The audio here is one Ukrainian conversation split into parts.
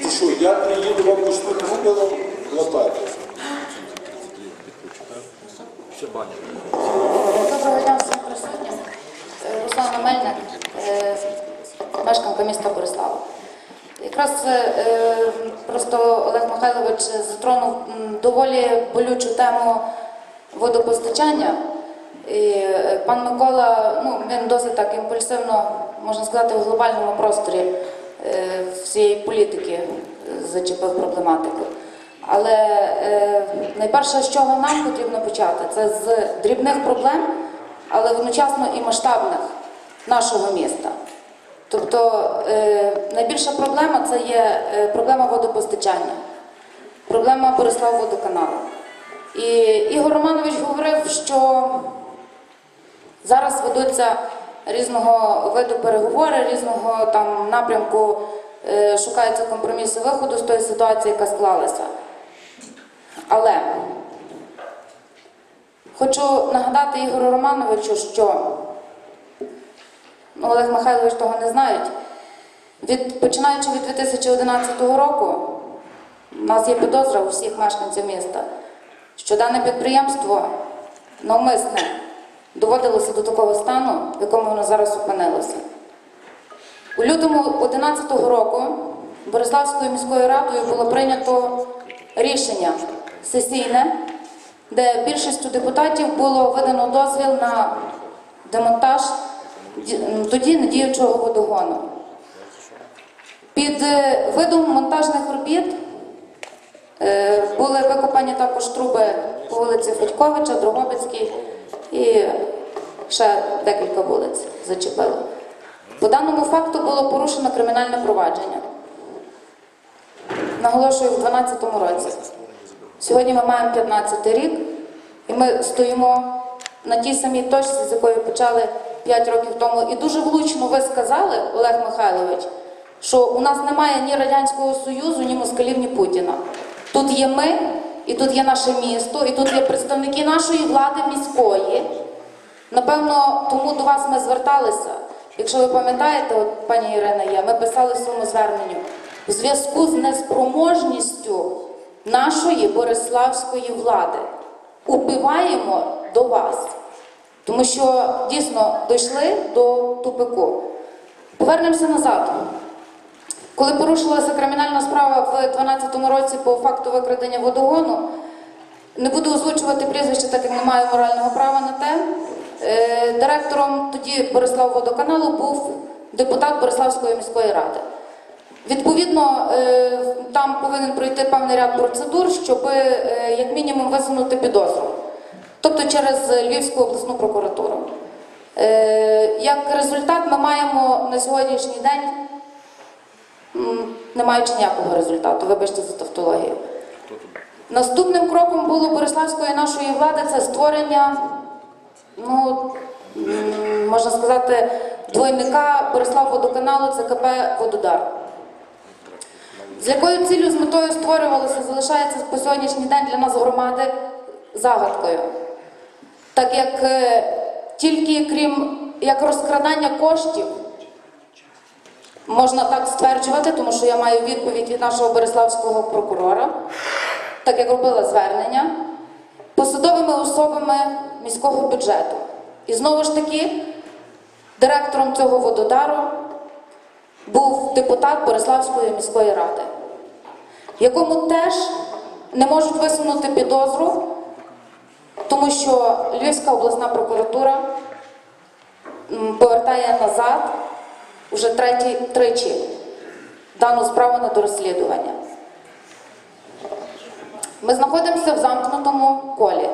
І що, я приїду вам почну вугілом лопати. Доброго дня всім присутнім. Руслана Мельник, е, мешканка міста Борислава. Якраз е, просто Олег Михайлович затронув доволі болючу тему водопостачання. І е, пан Микола, ну, він досить так імпульсивно, можна сказати, в глобальному просторі всієї політики е, зачепив проблематику. Але е, найперше, з чого нам потрібно почати, це з дрібних проблем, але одночасно і масштабних нашого міста. Тобто е, найбільша проблема це є е, проблема водопостачання, проблема Борислав водоканалу. І Ігор Романович говорив, що зараз ведуться різного виду переговори, різного там напрямку, е, шукаються компроміси виходу з тої ситуації, яка склалася. Але хочу нагадати Ігору Романовичу, що ну, Олег Михайлович того не знають. Від, починаючи від 2011 року, у нас є підозра у всіх мешканців міста, що дане підприємство навмисне доводилося до такого стану, в якому воно зараз опинилося. У лютому 2011 року Бориславською міською радою було прийнято рішення сесійне, де більшістю депутатів було видано дозвіл на демонтаж тоді недіючого водогону. Під е, видом монтажних робіт е, були викопані також труби по вулиці Федьковича, Дрогобицькій і ще декілька вулиць зачепили. По даному факту було порушено кримінальне провадження. Наголошую, в 2012 році. Сьогодні ми маємо 15 рік, і ми стоїмо на тій самій точці, з якої почали 5 років тому. І дуже влучно ви сказали, Олег Михайлович, що у нас немає ні Радянського Союзу, ні москалів, ні Путіна. Тут є ми, і тут є наше місто, і тут є представники нашої влади міської. Напевно, тому до вас ми зверталися. Якщо ви пам'ятаєте, от пані Ірина є, ми писали в своєму зверненню в зв'язку з неспроможністю нашої бориславської влади. Убиваємо до вас. Тому що дійсно дійшли до тупику. Повернемося назад. Коли порушилася кримінальна справа в 2012 році по факту викрадення водогону, не буду озвучувати прізвище, так як не маю морального права на те. Е, Директором тоді Борислав водоканалу був депутат Бориславської міської ради. Відповідно, е, там повинен пройти певний ряд процедур, щоб е, як мінімум висунути підозру, тобто через Львівську обласну прокуратуру. Як результат, ми маємо на сьогоднішній день, не маючи ніякого результату, вибачте за тавтологію. Наступним кроком було Бориславської нашої влади це створення, ну, можна сказати, двойника Борислав водоканалу ЦКП Вододар. З якою ціллю з метою створювалося, залишається по сьогоднішній день для нас громади загадкою. Так як е, тільки крім як розкрадання коштів, можна так стверджувати, тому що я маю відповідь від нашого Бориславського прокурора, так як робила звернення, посадовими особами міського бюджету. І знову ж таки, директором цього вододару був депутат Бориславської міської ради, якому теж не можуть висунути підозру, тому що Львівська обласна прокуратура повертає назад уже третій тричі дану справу на дорозслідування. Ми знаходимося в замкнутому колі.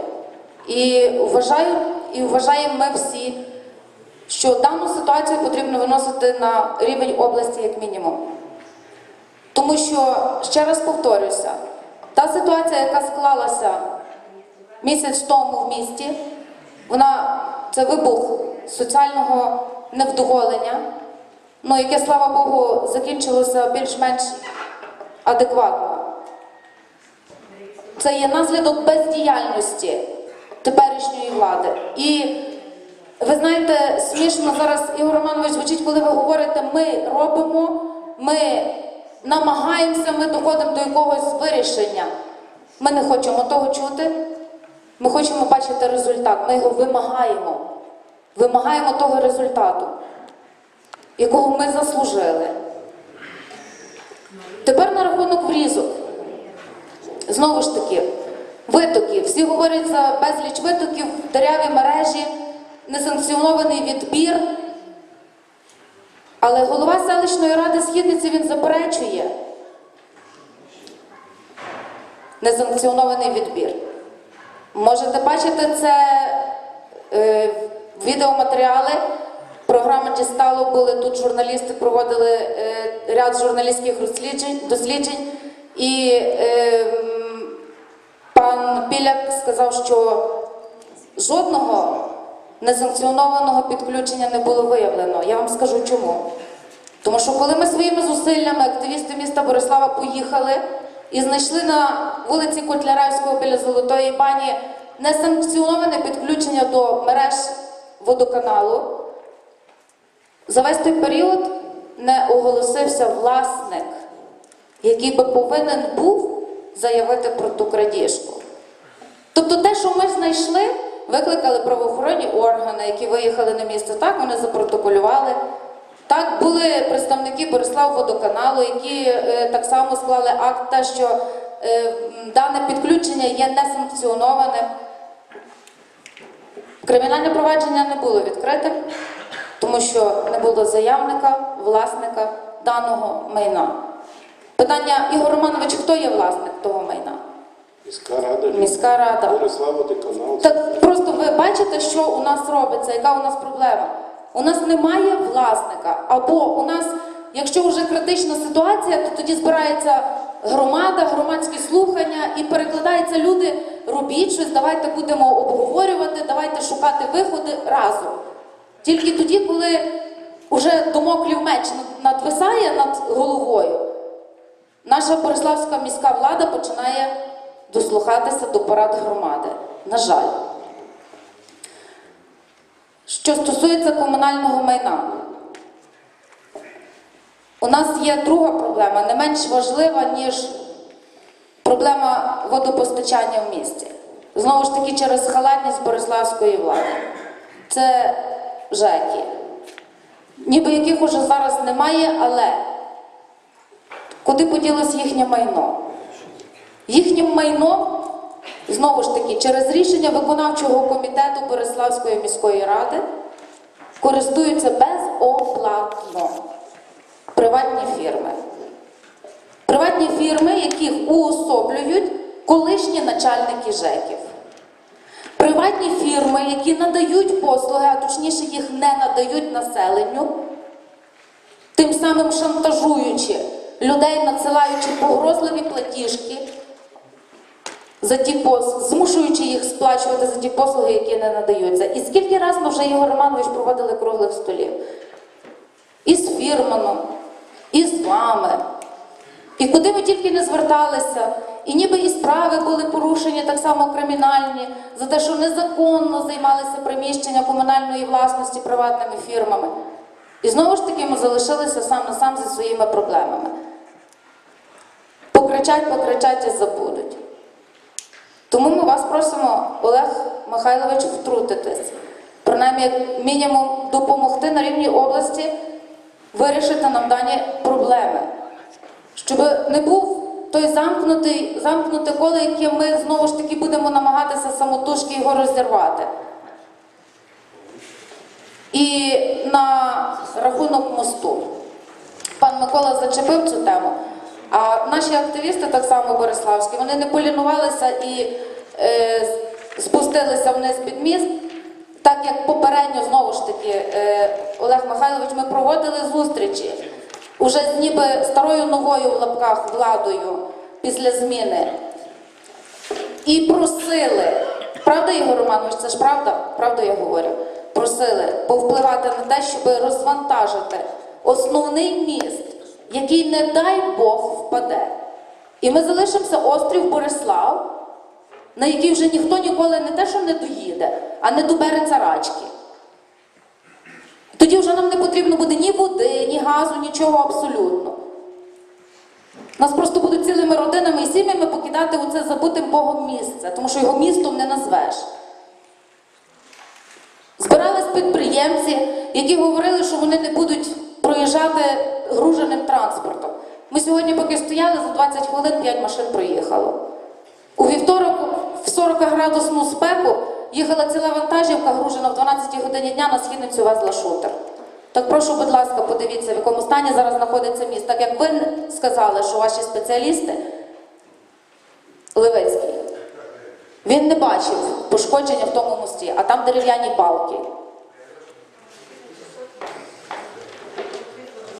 І вважаю, і вважаємо ми всі, що дану ситуацію потрібно виносити на рівень області як мінімум. Тому що, ще раз повторюся, та ситуація, яка склалася місяць тому в місті, вона це вибух соціального невдоволення, ну, яке, слава Богу, закінчилося більш-менш адекватно. Це є наслідок бездіяльності теперішньої влади. І ви знаєте, смішно зараз Ігор Романович звучить, коли ви говорите, ми робимо, ми намагаємося, ми доходимо до якогось вирішення. Ми не хочемо того чути. Ми хочемо бачити результат. Ми його вимагаємо. Вимагаємо того результату, якого ми заслужили. Тепер на рахунок врізок. Знову ж таки, витоки. Всі говорять за безліч витоків, дереві мережі, несанкціонований відбір. Але голова селищної ради Східниці він заперечує несанкціонований відбір. Можете бачити це е, відеоматеріали. Програма Дістало були тут журналісти проводили е, ряд журналістських розсліджень, досліджень. І е, пан Біляк сказав, що жодного несанкціонованого підключення не було виявлено. Я вам скажу чому. Тому що коли ми своїми зусиллями, активісти міста Борислава, поїхали і знайшли на вулиці Котляревського біля Золотої бані несанкціоноване підключення до мереж водоканалу, за весь той період не оголосився власник, який би повинен був заявити про ту крадіжку. Тобто те, що ми знайшли, викликали правоохоронні органи, які виїхали на місце. Так, вони запротоколювали. Так, були представники Борислав водоканалу, які е, так само склали акт, те, що е, дане підключення є несанкціоноване. Кримінальне провадження не було відкрите, тому що не було заявника, власника даного майна. Питання, Ігор Романович, хто є власник того майна? Міська рада, Міська рада. Водоканал. Так просто ви бачите, що у нас робиться, яка у нас проблема. У нас немає власника. Або у нас, якщо вже критична ситуація, то тоді збирається громада, громадські слухання і перекладаються люди, робіть щось, давайте будемо обговорювати, давайте шукати виходи разом. Тільки тоді, коли вже домоклів меч надвисає над головою, наша Бориславська міська влада починає дослухатися до порад громади. На жаль. Що стосується комунального майна, у нас є друга проблема, не менш важлива, ніж проблема водопостачання в місті. Знову ж таки, через халатність Бориславської влади. Це ЖЕКи. Ніби яких уже зараз немає, але куди поділось їхнє майно? Їхнім майном, знову ж таки, через рішення виконавчого комітету Бориславської міської ради користуються безоплатно приватні фірми. Приватні фірми, яких уособлюють колишні начальники ЖЕКів. Приватні фірми, які надають послуги, а точніше їх не надають населенню, тим самим шантажуючи людей, надсилаючи погрозливі платіжки за ті послуги, змушуючи їх сплачувати за ті послуги, які не надаються. І скільки разів ми вже Ігор Романович проводили круглих столів? І з фірманом, і з вами. І куди ми тільки не зверталися, і ніби і справи були порушені так само кримінальні за те, що незаконно займалися приміщення комунальної власності приватними фірмами. І знову ж таки ми залишилися сам на сам зі своїми проблемами. Покричать, покричать і забудуть. Тому ми вас просимо, Олег Михайлович, втрутитись. Принаймні, як мінімум, допомогти на рівні області вирішити нам дані проблеми. Щоб не був той замкнутий, замкнуте коло, яке ми знову ж таки будемо намагатися самотужки його розірвати. І на рахунок мосту. Пан Микола зачепив цю тему. А наші активісти, так само Бориславські, вони не полінувалися і е, спустилися вниз під міст. Так як попередньо, знову ж таки, е, Олег Михайлович, ми проводили зустрічі уже з ніби старою новою в лапках владою після зміни. І просили, правда, Ігор Романович, це ж правда? Правда я говорю? Просили повпливати на те, щоб розвантажити основний міст, який, не дай Бог, впаде. І ми залишимося острів Борислав, на який вже ніхто ніколи не те, що не доїде, а не добереться рачки. Тоді вже нам не потрібно буде ні води, ні газу, нічого абсолютно. Нас просто будуть цілими родинами і сім'ями покидати у це забутим Богом місце, тому що його містом не назвеш. Збирались підприємці, які говорили, що вони не будуть проїжджати груженим транспортом. Ми сьогодні, поки стояли, за 20 хвилин 5 машин проїхало. У вівторок в 40 градусну спеку їхала ціла вантажівка, гружена в 12 годині дня на східницю везла шутер. Так прошу, будь ласка, подивіться, в якому стані зараз знаходиться міст. Так як ви сказали, що ваші спеціалісти, Левицький, він не бачив пошкодження в тому мості, а там дерев'яні балки.